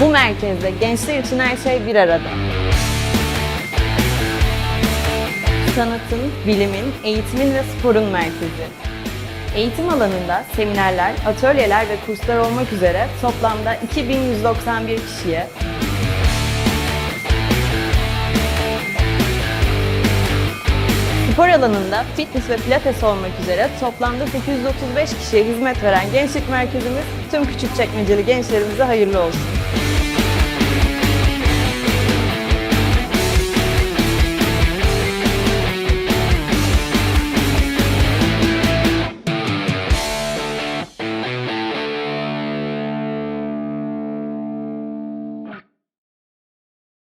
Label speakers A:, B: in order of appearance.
A: Bu merkezde gençler için her şey bir arada. Sanatın, bilimin, eğitimin ve sporun merkezi. Eğitim alanında seminerler, atölyeler ve kurslar olmak üzere toplamda 2191 kişiye Spor alanında fitness ve pilates olmak üzere toplamda 835 kişiye hizmet veren gençlik merkezimiz tüm küçükçekmeceli gençlerimize hayırlı olsun.